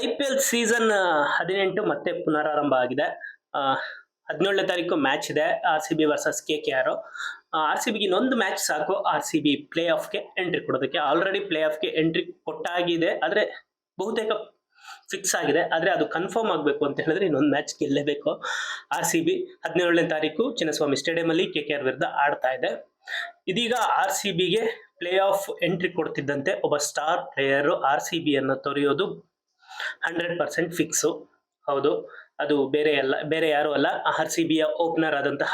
I P L season ಹದಿನೆಂಟು ಮತ್ತೆ ಪುನರಾರಂಭ ಆಗಿದೆ. ಹದಿನೇಳನೇ ತಾರೀಕು ಮ್ಯಾಚ್ ಇದೆ, R C B versus K K R. R C ಬಿಗೆ ಇನ್ನೊಂದು ಮ್ಯಾಚ್ ಸಾಕು, ಆರ್ ಸಿ ಬಿ ಪ್ಲೇ ಆಫ್ಗೆ ಎಂಟ್ರಿ ಕೊಡೋದಕ್ಕೆ. ಆಲ್ರೆಡಿ ಪ್ಲೇ ಆಫ್ಗೆ ಎಂಟ್ರಿ ಕೊಟ್ಟಾಗಿದೆ, ಆದರೆ ಬಹುತೇಕ ಫಿಕ್ಸ್ ಆಗಿದೆ. ಆದರೆ ಅದು ಕನ್ಫರ್ಮ್ ಆಗಬೇಕು ಅಂತ ಹೇಳಿದ್ರೆ ಇನ್ನೊಂದು ಮ್ಯಾಚ್ ಗೆಲ್ಲೇಬೇಕು. ಆರ್ ಸಿ ಬಿ ಹದಿನೇಳನೇ ತಾರೀಕು ಚಿನ್ನಸ್ವಾಮಿ ಸ್ಟೇಡಿಯಮಲ್ಲಿ ಕೆ ಕೆ ಆರ್ ವಿರುದ್ಧ ಆಡ್ತಾ ಇದೆ. ಇದೀಗ ಆರ್ ಸಿ ಬಿಗೆ ಪ್ಲೇ ಆಫ್ ಎಂಟ್ರಿ ಕೊಡ್ತಿದ್ದಂತೆ ಒಬ್ಬ ಸ್ಟಾರ್ ಪ್ಲೇಯರು ಆರ್ ಸಿ ಬಿಯನ್ನು ತೊರೆಯೋದು ಹಂಡ್ರೆಡ್ ಪರ್ಸೆಂಟ್ ಫಿಕ್ಸು. ಹೌದು. ಅದು ಬೇರೆ ಅಲ್ಲ ಬೇರೆ ಯಾರು ಅಲ್ಲ. ಆರ್ ಸಿ ಬಿಯ ಓಪನರ್ ಆದಂತಹ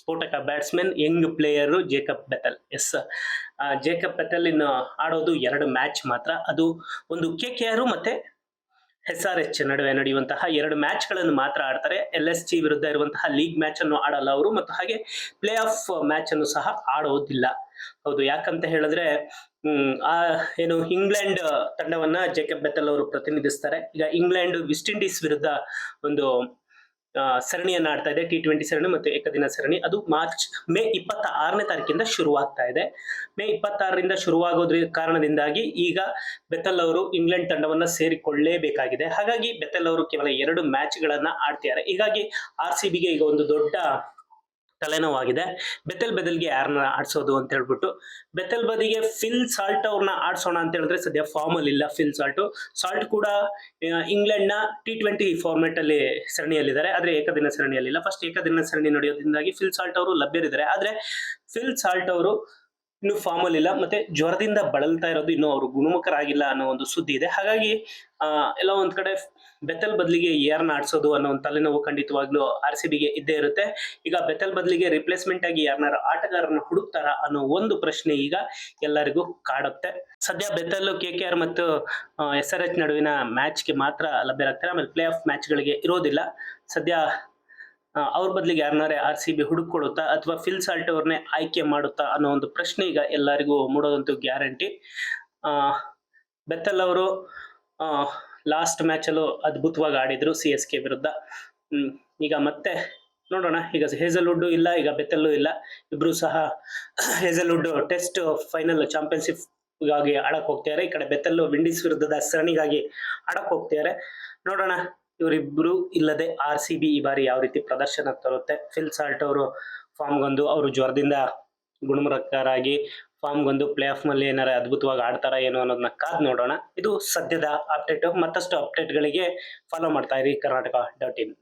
ಸ್ಫೋಟಕ batsman young player Jacob Bethell S. Jacob Bethell ಇನ್ನು ಆಡೋದು ಎರಡು ಮ್ಯಾಚ್ ಮಾತ್ರ. ಅದು ಒಂದು ಕೆ ಕೆ ಆರು ಮತ್ತು ಎಸ್ ಆರ್ ಎಚ್ ನಡುವೆ ನಡೆಯುವಂತಹ ಎರಡು ಮ್ಯಾಚ್ಗಳನ್ನು ಮಾತ್ರ ಆಡ್ತಾರೆ. ಎಲ್ ಎಸ್ ಜಿ ವಿರುದ್ಧ ಇರುವಂತಹ ಲೀಗ್ ಮ್ಯಾಚನ್ನು ಆಡಲ್ಲ ಅವರು. ಮತ್ತು ಹಾಗೆ ಪ್ಲೇ ಆಫ್ ಮ್ಯಾಚನ್ನು ಸಹ ಆಡೋದಿಲ್ಲ. ಹೌದು, ಯಾಕಂತ ಹೇಳಿದ್ರೆ, ಹ್ಮ್, ಆ, ಏನು ಇಂಗ್ಲೆಂಡ್ ತಂಡವನ್ನ ಜೇಕಬ್ ಬೆತ್ತಲ್ ಅವರು ಪ್ರತಿನಿಧಿಸ್ತಾರೆ. ಈಗ ಇಂಗ್ಲೆಂಡ್ ವೆಸ್ಟ್ ಇಂಡೀಸ್ ವಿರುದ್ಧ ಒಂದು ಸರಣಿಯನ್ನ ಆಡ್ತಾ ಇದೆ ಟಿ ಟ್ವೆಂಟಿ ಸರಣಿ ಮತ್ತು ಏಕದಿನ ಸರಣಿ. ಅದು ಮಾರ್ಚ್ ಮೇ ಇಪ್ಪತ್ತ ಆರನೇ ತಾರೀಕಿಂದ ಶುರುವಾಗ್ತಾ ಇದೆ. ಮೇ ಇಪ್ಪತ್ತಾರರಿಂದ ಶುರುವಾಗೋದ್ರ ಕಾರಣದಿಂದಾಗಿ ಈಗ ಬೆತ್ತಲ್ ಅವರು ಇಂಗ್ಲೆಂಡ್ ತಂಡವನ್ನ ಸೇರಿಕೊಳ್ಳಲೇಬೇಕಾಗಿದೆ ಹಾಗಾಗಿ ಬೆತ್ತಲ್ ಅವರು ಕೇವಲ ಎರಡು ಮ್ಯಾಚ್ಗಳನ್ನ ಆಡ್ತಿದ್ದಾರೆ. ಹೀಗಾಗಿ ಆರ್ ಸಿ ಬಿಗೆ ಈಗ ಒಂದು ದೊಡ್ಡ ತಲೆನೋವಾಗಿದೆ. ಬೆತ್ತಲ್ ಬದಲ್ಗೆ ಯಾರನ್ನ ಆಡಿಸೋದು ಅಂತ ಹೇಳ್ಬಿಟ್ಟು, ಬೆತ್ತಲ್ ಬದಿಗೆ ಫಿಲ್ ಸಾಲ್ಟ್ ಅವ್ರನ್ನ ಆಡಿಸೋಣ ಅಂತ ಹೇಳಿದ್ರೆ ಸದ್ಯ ಫಾರ್ಮ್ ಅಲ್ಲಿ ಇಲ್ಲ ಫಿಲ್ ಸಾಲ್ಟ್. ಸಾಲ್ಟ್ ಕೂಡ ಇಂಗ್ಲೆಂಡ್ನ ಟಿ ಟ್ವೆಂಟಿ ಫಾರ್ಮೆಟ್ ಅಲ್ಲಿ ಸರಣಿಯಲ್ಲಿದ್ದಾರೆ. ಆದ್ರೆ ಏಕದಿನ ಸರಣಿಯಲ್ಲಿಲ್ಲ. ಫಸ್ಟ್ ಏಕದಿನ ಸರಣಿ ನಡೆಯೋದ್ರಿಂದಾಗಿ ಫಿಲ್ ಸಾಲ್ಟ್ ಅವರು ಲಭ್ಯರಿದ್ದಾರೆ. ಆದ್ರೆ ಫಿಲ್ ಸಾಲ್ಟ್ ಅವರು ಇನ್ನು ಫಾರ್ಮ್ ಅಲ್ಲಿ ಇಲ್ಲ. ಮತ್ತೆ ಜ್ವರದಿಂದ ಬಳಲ್ತಾ ಇರೋದು ಇನ್ನು ಅವರು ಗುಣಮುಖರಾಗಿಲ್ಲ ಅನ್ನೋ ಒಂದು ಸುದ್ದಿ ಇದೆ. ಹಾಗಾಗಿ ಆ, ಎಲ್ಲ ಒಂದ್ ಕಡೆ ಬೆತ್ತಲ್ ಬದಲಿಗೆ ಯಾರನ್ನ ಆಡ್ಸೋದು ಅನ್ನೋ ಒಂದು ತಲೆನೋವು ಖಂಡಿತವಾಗ್ಲೂ ಆರ್ ಸಿ ಬಿಗೆ ಇದ್ದೇ ಇರುತ್ತೆ. ಈಗ ಬೆತ್ತಲ್ ಬದಲಿಗೆ ರಿಪ್ಲೇಸ್ಮೆಂಟ್ ಆಗಿ ಯಾರನ್ನಾರ ಆಟಗಾರರನ್ನ ಹುಡುಕ್ತಾರ ಅನ್ನೋ ಒಂದು ಪ್ರಶ್ನೆ ಈಗ ಎಲ್ಲರಿಗೂ ಕಾಡುತ್ತೆ. ಸದ್ಯ ಬೆತ್ತಲ್ ಕೆ ಕೆ ಆರ್ ಮತ್ತು ಎಸ್ ಆರ್ ಎಚ್ ನಡುವಿನ ಮ್ಯಾಚ್ಗೆ ಮಾತ್ರ ಲಭ್ಯರಾಗ್ತಾರೆ. ಆಮೇಲೆ ಪ್ಲೇ ಆಫ್ ಮ್ಯಾಚ್ಗಳಿಗೆ ಇರೋದಿಲ್ಲ. ಸದ್ಯ ಅವ್ರ ಬದಲಿಗೆ ಯಾರನ್ನಾರೆ ಆರ್ ಸಿ ಬಿ ಹುಡುಕೊಡುತ್ತಾ ಅಥವಾ ಫಿಲ್ ಸಾಲ್ಟ್ ಅವ್ರನ್ನೇ ಆಯ್ಕೆ ಮಾಡುತ್ತಾ ಅನ್ನೋ ಒಂದು ಪ್ರಶ್ನೆ ಈಗ ಎಲ್ಲರಿಗೂ ಮೂಡೋದಂತೂ ಗ್ಯಾರಂಟಿ. ಬೆತ್ತಲ್ ಅವರು ಲಾಸ್ಟ್ ಮ್ಯಾಚಲ್ಲೂ ಅದ್ಭುತವಾಗಿ ಆಡಿದ್ರು ಸಿ ಎಸ್ ಕೆ ವಿರುದ್ಧ. ಈಗ ಮತ್ತೆ ನೋಡೋಣ, ಈಗ ಹೇಸಲ್ವುಡ್ ಇಲ್ಲ, ಈಗ ಬೆತ್ತಲ್ಲೂ ಇಲ್ಲ. ಇಬ್ರು ಸಹ ಹೇಸಲ್ವುಡ್ ಟೆಸ್ಟ್ ಫೈನಲ್ ಚಾಂಪಿಯನ್ಶಿಪ್ಗಾಗಿ ಆಡಕ್ ಹೋಗ್ತಿದ್ದಾರೆ ಈ ಕಡೆ ಬೆತ್ತಲ್ಲು, ವಿಂಡೀಸ್ ವಿರುದ್ಧದ ಸರಣಿಗಾಗಿ ಆಡಕ್ ಹೋಗ್ತಿದ್ದಾರೆ ನೋಡೋಣ ಇವರಿಬ್ರು ಇಲ್ಲದೆ ಆರ್ ಸಿ ಬಿ ಈ ಬಾರಿ ಯಾವ ರೀತಿ ಪ್ರದರ್ಶನ ತರುತ್ತೆ? ಫಿಲ್ ಸಾಲ್ಟ್ ಅವರು ಫಾರ್ಮ್ಗೊಂದು ಅವರು ಜ್ವರದಿಂದ ಗುಣಮುಖರಾಗಿ ಫಾರ್ಮ್ಗೊಂದು ಪ್ಲೇ ಆಫ್ನಲ್ಲಿ ಏನಾರ ಅದ್ಭುತವಾಗಿ ಆಡ್ತಾರ ಏನೋ ಅನ್ನೋದನ್ನ ಕಾದ್ ನೋಡೋಣ. ಇದು ಸದ್ಯದ ಅಪ್ಡೇಟ್ ಮತ್ತಷ್ಟು ಅಪ್ಡೇಟ್ಗಳಿಗೆ ಫಾಲೋ ಮಾಡ್ತಾ ಇರಿ ಕರ್ನಾಟಕ ಡಾಟ್ ಇನ್.